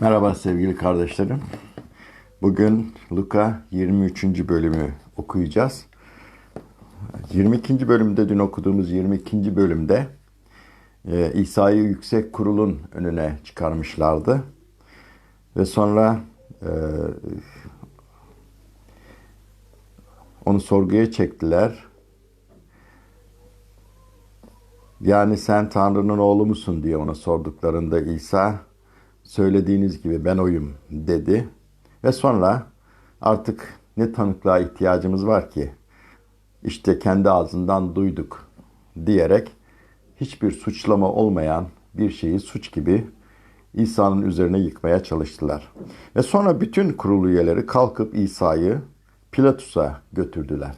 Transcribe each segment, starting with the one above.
Merhaba sevgili kardeşlerim. Bugün Luka 23. bölümü okuyacağız. 22. bölümde dün okuduğumuz 22. bölümde e, İsa'yı yüksek kurulun önüne çıkarmışlardı. Ve sonra e, onu sorguya çektiler. Yani sen Tanrı'nın oğlu musun diye ona sorduklarında İsa söylediğiniz gibi ben oyum dedi. Ve sonra artık ne tanıklığa ihtiyacımız var ki? İşte kendi ağzından duyduk diyerek hiçbir suçlama olmayan bir şeyi suç gibi İsa'nın üzerine yıkmaya çalıştılar. Ve sonra bütün kurul üyeleri kalkıp İsa'yı Pilatus'a götürdüler.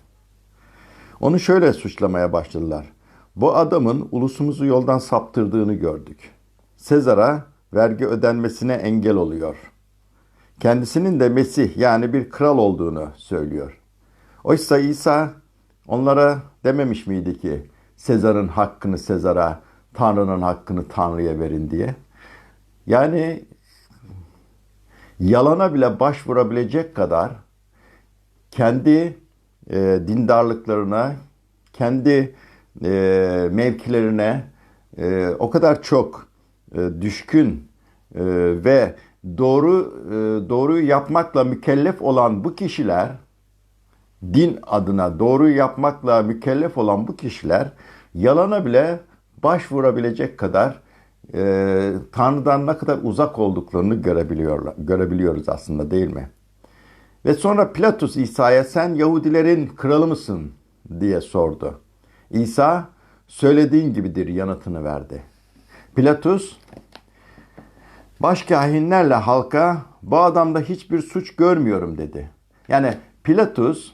Onu şöyle suçlamaya başladılar. Bu adamın ulusumuzu yoldan saptırdığını gördük. Sezar'a vergi ödenmesine engel oluyor. Kendisinin de Mesih yani bir kral olduğunu söylüyor. Oysa İsa onlara dememiş miydi ki Sezar'ın hakkını Sezar'a, Tanrı'nın hakkını Tanrı'ya verin diye. Yani yalana bile başvurabilecek kadar kendi e, dindarlıklarına, kendi e, mevkilerine e, o kadar çok düşkün e, ve doğru e, doğruyu yapmakla mükellef olan bu kişiler din adına doğruyu yapmakla mükellef olan bu kişiler yalana bile başvurabilecek kadar e, Tanrı'dan ne kadar uzak olduklarını görebiliyorlar, görebiliyoruz aslında değil mi? Ve sonra Pilatus İsa'ya sen Yahudilerin kralı mısın diye sordu. İsa söylediğin gibidir yanıtını verdi. Pilatus başkahinlerle halka bu adamda hiçbir suç görmüyorum dedi. Yani Pilatus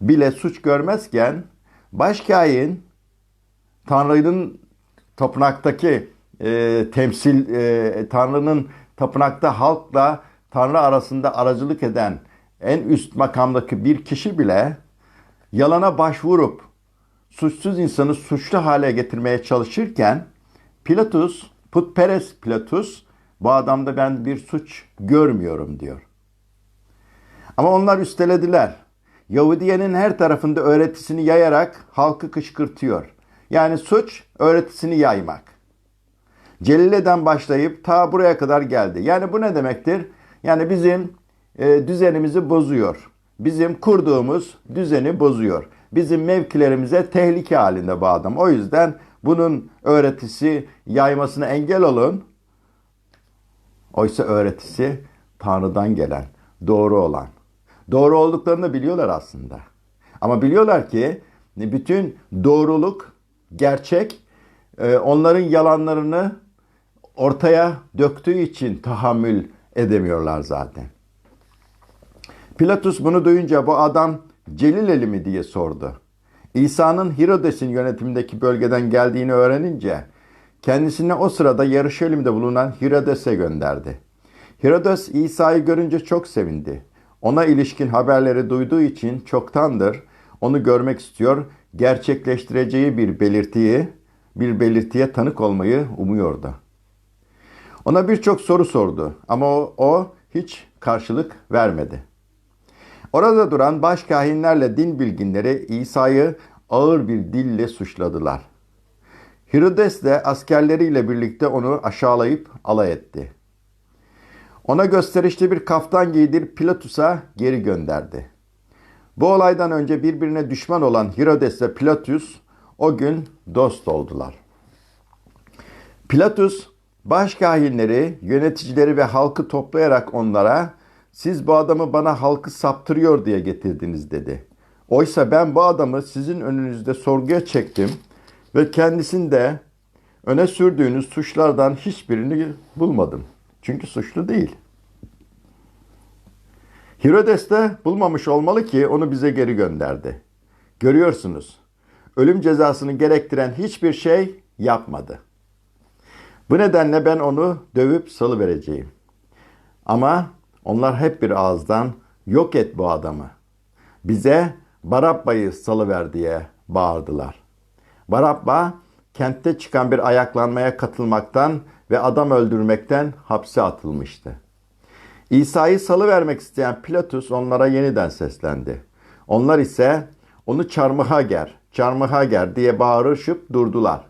bile suç görmezken başkahin Tanrı'nın tapınaktaki e, temsil e, Tanrı'nın tapınakta halkla Tanrı arasında aracılık eden en üst makamdaki bir kişi bile yalana başvurup suçsuz insanı suçlu hale getirmeye çalışırken Pilatus, putperest Pilatus bu adamda ben bir suç görmüyorum diyor. Ama onlar üstelediler. Yahudiyenin her tarafında öğretisini yayarak halkı kışkırtıyor. Yani suç öğretisini yaymak. Celile'den başlayıp ta buraya kadar geldi. Yani bu ne demektir? Yani bizim e, düzenimizi bozuyor. Bizim kurduğumuz düzeni bozuyor. Bizim mevkilerimize tehlike halinde bu adam. O yüzden bunun öğretisi yaymasına engel olun. Oysa öğretisi Tanrı'dan gelen, doğru olan. Doğru olduklarını biliyorlar aslında. Ama biliyorlar ki bütün doğruluk, gerçek e, onların yalanlarını ortaya döktüğü için tahammül edemiyorlar zaten. Pilatus bunu duyunca bu adam Celileli mi diye sordu. İsa'nın Hirodes'in yönetimindeki bölgeden geldiğini öğrenince kendisine o sırada Yarışelim'de bulunan Hirodes'e gönderdi. Hirodes İsa'yı görünce çok sevindi. Ona ilişkin haberleri duyduğu için çoktandır onu görmek istiyor, gerçekleştireceği bir belirtiyi, bir belirtiye tanık olmayı umuyordu. Ona birçok soru sordu ama o, o hiç karşılık vermedi. Orada duran baş kahinlerle din bilginleri İsa'yı ağır bir dille suçladılar. Herodes de askerleriyle birlikte onu aşağılayıp alay etti. Ona gösterişli bir kaftan giydirip Pilatus'a geri gönderdi. Bu olaydan önce birbirine düşman olan Herodes ve Pilatus o gün dost oldular. Pilatus başkahinleri, yöneticileri ve halkı toplayarak onlara siz bu adamı bana halkı saptırıyor diye getirdiniz dedi. Oysa ben bu adamı sizin önünüzde sorguya çektim ve kendisinde öne sürdüğünüz suçlardan hiçbirini bulmadım. Çünkü suçlu değil. Herodes de bulmamış olmalı ki onu bize geri gönderdi. Görüyorsunuz, ölüm cezasını gerektiren hiçbir şey yapmadı. Bu nedenle ben onu dövüp salı vereceğim. Ama onlar hep bir ağızdan yok et bu adamı. Bize Barabba'yı salıver diye bağırdılar. Barabba kentte çıkan bir ayaklanmaya katılmaktan ve adam öldürmekten hapse atılmıştı. İsa'yı salıvermek isteyen Pilatus onlara yeniden seslendi. Onlar ise onu çarmıha ger, çarmıha ger diye bağırışıp durdular.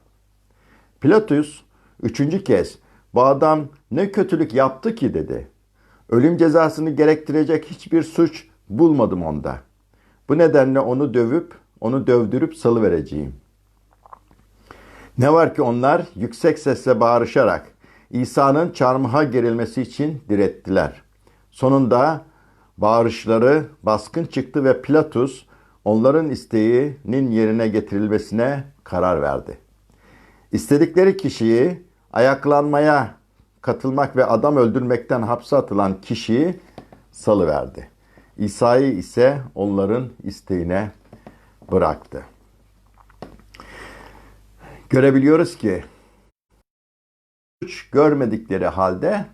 Pilatus üçüncü kez bu adam ne kötülük yaptı ki dedi. Ölüm cezasını gerektirecek hiçbir suç bulmadım onda. Bu nedenle onu dövüp, onu dövdürüp salıvereceğim. Ne var ki onlar yüksek sesle bağırışarak İsa'nın çarmıha gerilmesi için direttiler. Sonunda bağırışları baskın çıktı ve Pilatus onların isteğinin yerine getirilmesine karar verdi. İstedikleri kişiyi ayaklanmaya katılmak ve adam öldürmekten hapse atılan kişiyi salıverdi. İsa'yı ise onların isteğine bıraktı. Görebiliyoruz ki suç görmedikleri halde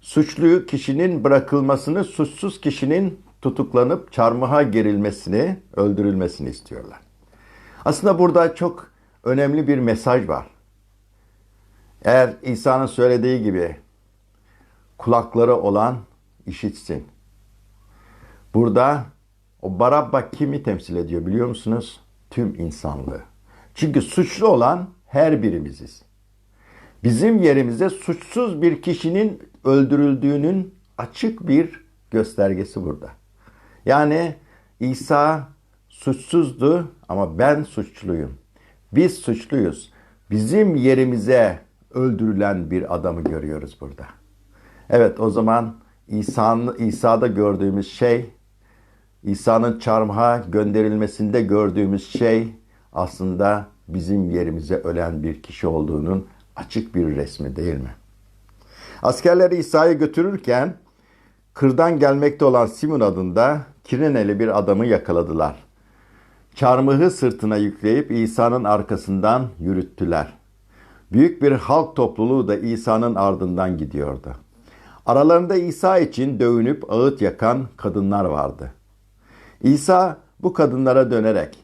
suçlu kişinin bırakılmasını, suçsuz kişinin tutuklanıp çarmıha gerilmesini, öldürülmesini istiyorlar. Aslında burada çok önemli bir mesaj var. Eğer İsa'nın söylediği gibi kulakları olan işitsin. Burada o Barabba kimi temsil ediyor biliyor musunuz? Tüm insanlığı. Çünkü suçlu olan her birimiziz. Bizim yerimize suçsuz bir kişinin öldürüldüğünün açık bir göstergesi burada. Yani İsa suçsuzdu ama ben suçluyum. Biz suçluyuz. Bizim yerimize öldürülen bir adamı görüyoruz burada. Evet o zaman İsa'nın İsa'da gördüğümüz şey İsa'nın çarmıha gönderilmesinde gördüğümüz şey aslında bizim yerimize ölen bir kişi olduğunun açık bir resmi değil mi? Askerler İsa'yı götürürken kırdan gelmekte olan Simon adında Kireneli bir adamı yakaladılar. Çarmıhı sırtına yükleyip İsa'nın arkasından yürüttüler. Büyük bir halk topluluğu da İsa'nın ardından gidiyordu. Aralarında İsa için dövünüp ağıt yakan kadınlar vardı. İsa bu kadınlara dönerek,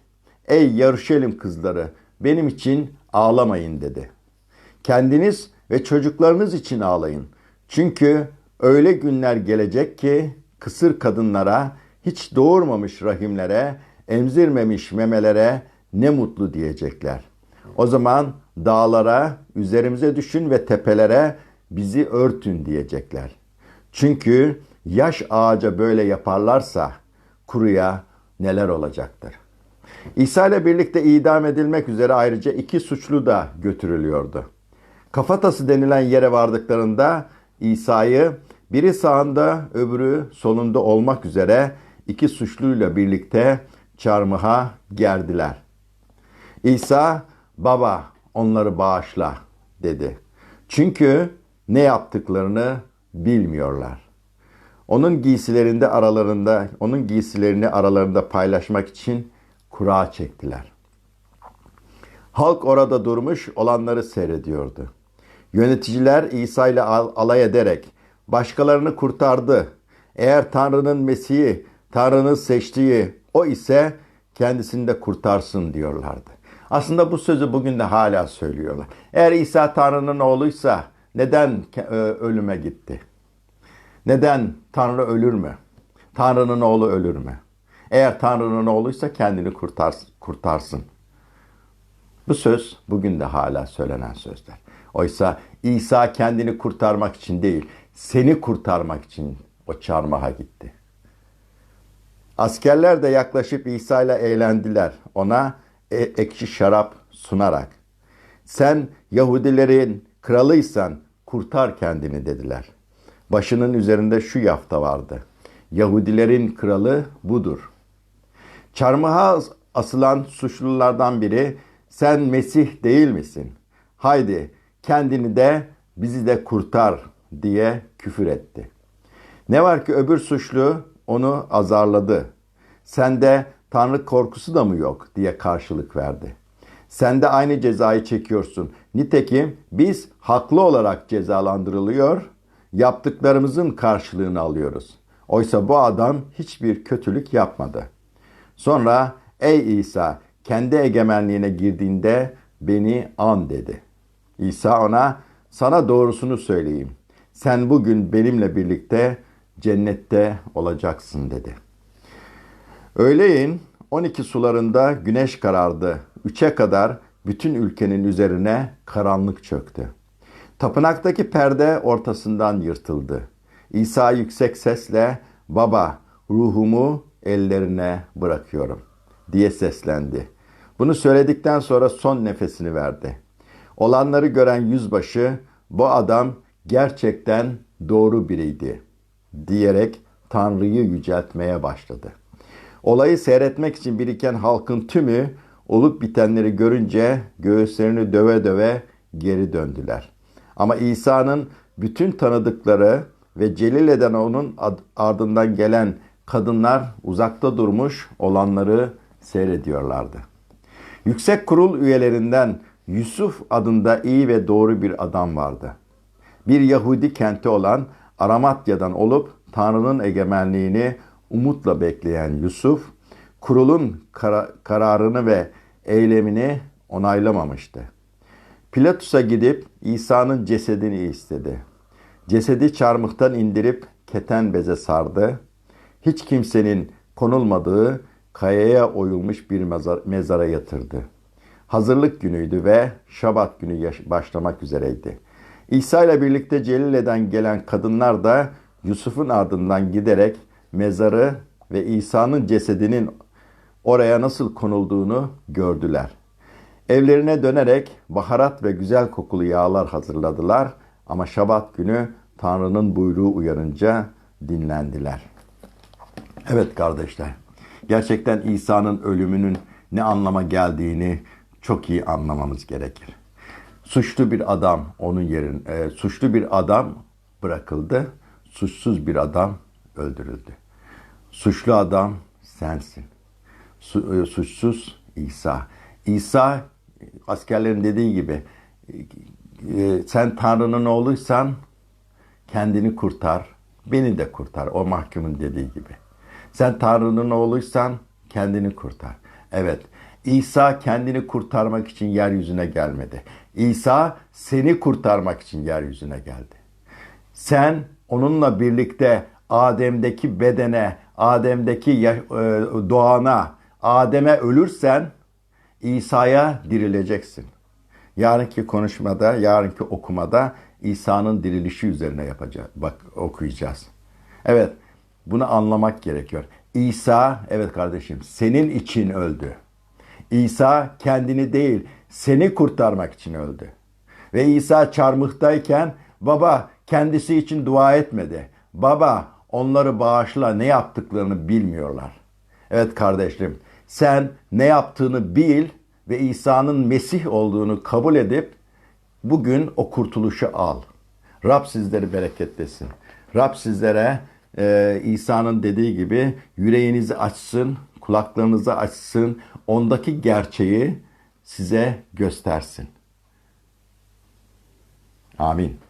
Ey Yaruşelim kızları benim için ağlamayın dedi. Kendiniz ve çocuklarınız için ağlayın. Çünkü öyle günler gelecek ki kısır kadınlara, hiç doğurmamış rahimlere, emzirmemiş memelere ne mutlu diyecekler. O zaman dağlara, üzerimize düşün ve tepelere bizi örtün diyecekler. Çünkü yaş ağaca böyle yaparlarsa kuruya neler olacaktır. İsa ile birlikte idam edilmek üzere ayrıca iki suçlu da götürülüyordu. Kafatası denilen yere vardıklarında İsa'yı biri sağında öbürü solunda olmak üzere iki suçluyla birlikte çarmıha gerdiler. İsa baba onları bağışla dedi. Çünkü ne yaptıklarını bilmiyorlar. Onun giysilerinde aralarında, onun giysilerini aralarında paylaşmak için kura çektiler. Halk orada durmuş olanları seyrediyordu. Yöneticiler İsa ile alay ederek başkalarını kurtardı. Eğer Tanrı'nın Mesih'i, Tanrı'nın seçtiği o ise kendisini de kurtarsın diyorlardı. Aslında bu sözü bugün de hala söylüyorlar. Eğer İsa Tanrı'nın oğluysa neden ölüme gitti? Neden Tanrı ölür mü? Tanrı'nın oğlu ölür mü? Eğer Tanrı'nın oğluysa kendini kurtarsın. Bu söz bugün de hala söylenen sözler. Oysa İsa kendini kurtarmak için değil, seni kurtarmak için o çarmıha gitti. Askerler de yaklaşıp İsa ile eğlendiler. Ona e, ekşi şarap sunarak. Sen Yahudilerin kralıysan kurtar kendini dediler. Başının üzerinde şu yafta vardı. Yahudilerin kralı budur. Çarmıha asılan suçlulardan biri sen Mesih değil misin? Haydi kendini de bizi de kurtar diye küfür etti. Ne var ki öbür suçlu onu azarladı. Sende Tanrı korkusu da mı yok diye karşılık verdi. Sen de aynı cezayı çekiyorsun. Nitekim biz haklı olarak cezalandırılıyor, yaptıklarımızın karşılığını alıyoruz. Oysa bu adam hiçbir kötülük yapmadı. Sonra ey İsa kendi egemenliğine girdiğinde beni an dedi. İsa ona sana doğrusunu söyleyeyim. Sen bugün benimle birlikte cennette olacaksın dedi. Öğleyin 12 sularında güneş karardı. Üçe kadar bütün ülkenin üzerine karanlık çöktü. Tapınaktaki perde ortasından yırtıldı. İsa yüksek sesle baba ruhumu ellerine bırakıyorum diye seslendi. Bunu söyledikten sonra son nefesini verdi. Olanları gören yüzbaşı bu adam gerçekten doğru biriydi diyerek Tanrı'yı yüceltmeye başladı. Olayı seyretmek için biriken halkın tümü olup bitenleri görünce göğüslerini döve döve geri döndüler. Ama İsa'nın bütün tanıdıkları ve celil eden onun ardından gelen kadınlar uzakta durmuş olanları seyrediyorlardı. Yüksek kurul üyelerinden Yusuf adında iyi ve doğru bir adam vardı. Bir Yahudi kenti olan Aramatya'dan olup Tanrı'nın egemenliğini umutla bekleyen Yusuf, kurulun kara- kararını ve eylemini onaylamamıştı. Pilatus'a gidip İsa'nın cesedini istedi. Cesedi çarmıhtan indirip keten beze sardı. Hiç kimsenin konulmadığı kayaya oyulmuş bir mezar, mezara yatırdı. Hazırlık günüydü ve Şabat günü başlamak üzereydi. İsa ile birlikte Celile'den gelen kadınlar da Yusuf'un ardından giderek mezarı ve İsa'nın cesedinin oraya nasıl konulduğunu gördüler. Evlerine dönerek baharat ve güzel kokulu yağlar hazırladılar ama Şabat günü Tanrı'nın buyruğu uyarınca dinlendiler. Evet kardeşler, gerçekten İsa'nın ölümünün ne anlama geldiğini çok iyi anlamamız gerekir. Suçlu bir adam onun yerin, e, suçlu bir adam bırakıldı, suçsuz bir adam öldürüldü. Suçlu adam sensin. Su, e, suçsuz İsa. İsa askerlerin dediği gibi e, sen Tanrı'nın oğluysan kendini kurtar, beni de kurtar. O mahkumun dediği gibi. Sen Tanrı'nın oğluysan kendini kurtar. Evet, İsa kendini kurtarmak için yeryüzüne gelmedi. İsa seni kurtarmak için yeryüzüne geldi. Sen onunla birlikte Adem'deki bedene, Adem'deki e, doğana, Adem'e ölürsen İsa'ya dirileceksin. Yarınki konuşmada, yarınki okumada İsa'nın dirilişi üzerine yapacağız. Bak okuyacağız. Evet, bunu anlamak gerekiyor. İsa, evet kardeşim, senin için öldü. İsa kendini değil, seni kurtarmak için öldü. Ve İsa çarmıhtayken baba kendisi için dua etmedi. Baba onları bağışla ne yaptıklarını bilmiyorlar. Evet kardeşim sen ne yaptığını bil ve İsa'nın Mesih olduğunu kabul edip bugün o kurtuluşu al. Rab sizleri bereketlesin. Rab sizlere e, İsa'nın dediği gibi yüreğinizi açsın, kulaklarınızı açsın, ondaki gerçeği size göstersin. Amin.